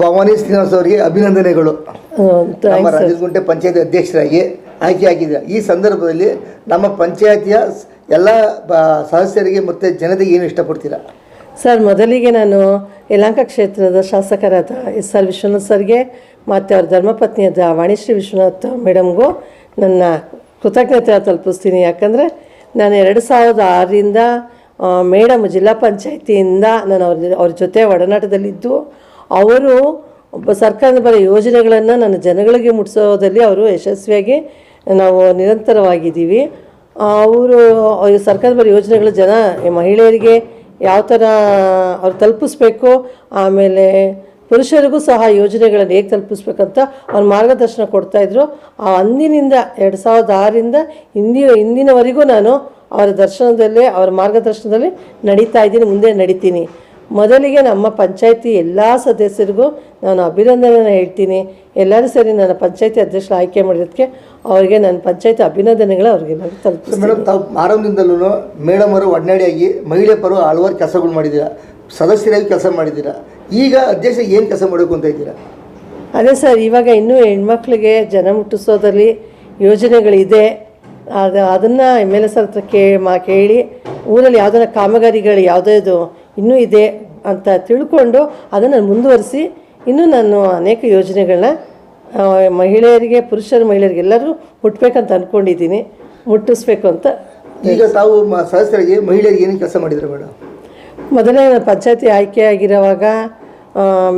ಭವಾನಿ ಶ್ರೀನಿವಾಸ್ ಅವರಿಗೆ ಅಭಿನಂದನೆಗಳು. ನಮ್ಮ ರಾಜಗುಂಟೆ ಪಂಚಾಯತ್ ಅಧ್ಯಕ್ಷರಾಗಿ ಆಯ್ಕೆಯಾಗಿದ್ದಾರೆ ಈ ಸಂದರ್ಭದಲ್ಲಿ ನಮ್ಮ ಪಂಚಾಯತಿಯ ಎಲ್ಲ ಸದಸ್ಯರಿಗೆ ಮತ್ತು ಜನತೆಗೆ ಏನು ಇಷ್ಟಪಡ್ತೀರಾ? ಸರ್ ಮೊದಲಿಗೆ ನಾನು ಯಲಹಂಕ ಕ್ಷೇತ್ರದ ಶಾಸಕರಾದ ಎಸ್ ಆರ್ ವಿಶ್ವನಾಥ್ ಸರ್ಗೆ ಮತ್ತು ಅವ್ರ ಧರ್ಮಪತ್ನಿಯಾದ ವಾಣಿಶ್ರೀ ವಿಶ್ವನಾಥ್ ಮೇಡಮ್ಗೂ ನನ್ನ ಕೃತಜ್ಞತೆ ತಲುಪಿಸ್ತೀನಿ. ಯಾಕಂದರೆ ನಾನು ಎರಡು ಸಾವಿರದ ಆರರಿಂದ ಮೇಡಮ್ ಜಿಲ್ಲಾ ಪಂಚಾಯತಿಯಿಂದ ನಾನು ಅವ್ರ ಅವ್ರ ಜೊತೆ ಒಡನಾಟದಲ್ಲಿದ್ದು. ಅವರು ಒಬ್ಬ ಸರ್ಕಾರದ ಬರೋ ಯೋಜನೆಗಳನ್ನು ನನ್ನ ಜನಗಳಿಗೆ ಮುಟ್ಟಿಸೋದಲ್ಲಿ ಅವರು ಯಶಸ್ವಿಯಾಗಿ ನಾವು ನಿರಂತರವಾಗಿದ್ದೀವಿ. ಅವರು ಸರ್ಕಾರದ ಬರೋ ಯೋಜನೆಗಳು ಜನ ಮಹಿಳೆಯರಿಗೆ ಯಾವ ಥರ ಅವ್ರು ತಲುಪಿಸ್ಬೇಕು, ಆಮೇಲೆ ಪುರುಷರಿಗೂ ಸಹ ಯೋಜನೆಗಳನ್ನು ಹೇಗೆ ತಲುಪಿಸ್ಬೇಕಂತ ಅವ್ರು ಮಾರ್ಗದರ್ಶನ ಕೊಡ್ತಾಯಿದ್ರು ಆ ಅಂದಿನಿಂದ, ಎರಡು ಸಾವಿರದ ಆರರಿಂದ ಇಂದಿನ ಇಂದಿನವರೆಗೂ ನಾನು ಅವರ ದರ್ಶನದಲ್ಲೇ, ಅವರ ಮಾರ್ಗದರ್ಶನದಲ್ಲಿ ನಡೀತಾ ಇದ್ದೀನಿ, ಮುಂದೆ ನಡೀತೀನಿ. ಮೊದಲಿಗೆ ನಮ್ಮ ಪಂಚಾಯಿತಿ ಎಲ್ಲ ಸದಸ್ಯರಿಗೂ ನಾನು ಅಭಿನಂದನೆ ಹೇಳ್ತೀನಿ. ಎಲ್ಲರೂ ಸೇರಿ ನನ್ನ ಪಂಚಾಯತಿ ಅಧ್ಯಕ್ಷರು ಆಯ್ಕೆ ಮಾಡಿದ್ದಕ್ಕೆ ಅವರಿಗೆ ನನ್ನ ಪಂಚಾಯತಿ ಅಭಿನಂದನೆಗಳು ಅವ್ರಿಗೆ ನಾನು ತಲುಪಿಸ್ತೀನಿ. ಮೇಡಮ್ ತಾವು ಆರಂಭದಿಂದಲೂ ಮೇಡಮ್ ಅವರು ಒಡನಾಡಿಯಾಗಿ ಮಹಿಳೆ ಪರ ಹಲವಾರು ಕೆಲಸಗಳು ಮಾಡಿದ್ದೀರಾ? ಸದಸ್ಯರಾಗಿ ಕೆಲಸ ಮಾಡಿದ್ದೀರಾ? ಈಗ ಅಧ್ಯಕ್ಷ ಏನು ಕೆಲಸ ಮಾಡಬೇಕು ಅಂತ ಇದ್ದೀರಾ? ಅದೇ ಸರ್ ಇವಾಗ ಇನ್ನೂ ಹೆಣ್ಮಕ್ಳಿಗೆ ಜನ ಮುಟ್ಟಿಸೋದ್ರಲ್ಲಿ ಯೋಜನೆಗಳಿದೆ. ಅದು ಅದನ್ನು ಎಂ ಎಲ್ ಎಸ್ ಹತ್ರ ಕೇ ಮಾ ಕೇಳಿ ಊರಲ್ಲಿ ಯಾವ್ದಾರ ಕಾಮಗಾರಿಗಳು ಯಾವುದ್ಯಾವುದು ಇನ್ನೂ ಇದೆ ಅಂತ ತಿಳ್ಕೊಂಡು ಅದನ್ನು ಮುಂದುವರಿಸಿ ಇನ್ನೂ ನಾನು ಅನೇಕ ಯೋಜನೆಗಳನ್ನ ಮಹಿಳೆಯರಿಗೆ ಪುರುಷರು ಮಹಿಳೆಯರಿಗೆ ಎಲ್ಲರೂ ಮುಟ್ಬೇಕಂತ ಅಂದ್ಕೊಂಡಿದ್ದೀನಿ ಮುಟ್ಟಿಸ್ಬೇಕು ಅಂತ ಈಗ ತಾವು ಸದಸ್ಯರಿಗೆ ಮಹಿಳೆಯರಿಗೆ ಏನು ಕೆಲಸ ಮಾಡಿದ್ರು ಮೇಡಮ್ ಮೊದಲೇ ನಾನು ಪಂಚಾಯತಿ ಆಯ್ಕೆ ಆಗಿರೋವಾಗ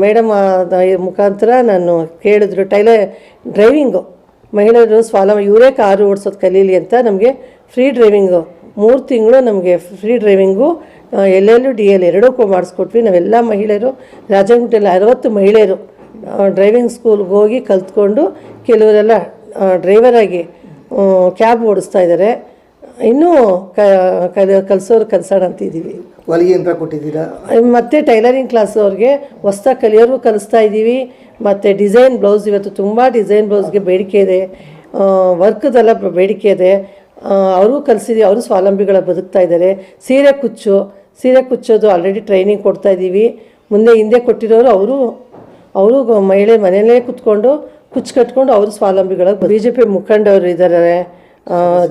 ಮೇಡಮ್ ಮುಖಾಂತರ ನಾನು ಕೇಳಿದ್ರು ಟೈಲರ್ ಡ್ರೈವಿಂಗು ಮಹಿಳೆಯರು ಸ್ವಾಲ ಇವರೇ ಕಾರು ಓಡಿಸೋದು ಕಲೀಲಿ ಅಂತ ನಮಗೆ ಫ್ರೀ ಡ್ರೈವಿಂಗು ಮೂರು ತಿಂಗಳು ನಮಗೆ free driving L L D L ಎರಡಕ್ಕೂ ಮಾಡಿಸ್ಕೊಟ್ವಿ. ನಾವೆಲ್ಲ ಮಹಿಳೆಯರು ರಾಜಗುಂಟೆಯಲ್ಲಿ ಅರವತ್ತು ಮಹಿಳೆಯರು ಡ್ರೈವಿಂಗ್ ಸ್ಕೂಲ್ಗೆ ಹೋಗಿ ಕಲ್ತ್ಕೊಂಡು ಕೆಲವರೆಲ್ಲ ಡ್ರೈವರಾಗಿ ಕ್ಯಾಬ್ ಓಡಿಸ್ತಾ ಇದ್ದಾರೆ ಇನ್ನೂ ಕ ಕಲಿ ಕಲಿಸೋರು ಕಲಿಸೋಣ ಅಂತಿದ್ದೀವಿ ಹೊಲಿಗೆ ಯಂತ್ರ ಕೊಟ್ಟಿದ್ದೀರಾ? ಮತ್ತು ಟೈಲರಿಂಗ್ ಕ್ಲಾಸ್ ಅವ್ರಿಗೆ ಹೊಸ್ದಾಗಿ ಕಲಿಯೋರು ಕಲಿಸ್ತಾ ಇದ್ದೀವಿ. ಮತ್ತು ಡಿಸೈನ್ ಬ್ಲೌಸ್ ಇವತ್ತು ತುಂಬ ಡಿಸೈನ್ ಬ್ಲೌಸ್ಗೆ ಬೇಡಿಕೆ ಇದೆ. ವರ್ಕ್ದೆಲ್ಲ ಬೇಡಿಕೆ ಇದೆ. ಅವ್ರಿಗೂ ಕಲಿಸಿದ್ದೀವಿ ಅವರು ಸ್ವಾವಲಂಬಿಗಳ ಬದುಕ್ತಾ ಇದ್ದಾರೆ. ಸೀರೆ ಕುಚ್ಚು, ಸೀರೆ ಕುಚ್ಚೋದು ಆಲ್ರೆಡಿ ಟ್ರೈನಿಂಗ್ ಕೊಡ್ತಾ ಇದ್ದೀವಿ. ಮುಂದೆ ಹಿಂದೆ ಕೊಟ್ಟಿರೋರು ಅವರು ಅವರು ಮಹಿಳೆ ಮನೆಯಲ್ಲೇ ಕುತ್ಕೊಂಡು ಕುಚ್ಚು ಕಟ್ಕೊಂಡು ಅವರು ಸ್ವಾವಲಂಬಿಗಳಾಗಿ ಬಿ ಜೆ ಪಿ ಮುಖಂಡವರು ಇದ್ದಾರೆ.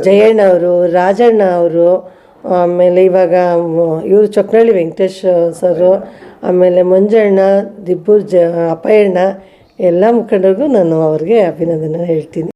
ಜಯಣ್ಣ ಅವರು, ರಾಜಣ್ಣ ಅವರು, ಆಮೇಲೆ ಇವಾಗ, ಇವರು ಚೊಕ್ನಳ್ಳಿ ವೆಂಕಟೇಶ್ ಸರು, ಆಮೇಲೆ ಮಂಜಣ್ಣ, ದಿಬ್ಬೂರ್ ಜ, ಅಪ್ಪಯ್ಯಣ್ಣ, ಎಲ್ಲ ಮುಖಂಡರಿಗೂ ನಾನು ಅವ್ರಿಗೆ ಅಭಿನಂದನೆ ಹೇಳ್ತೀನಿ.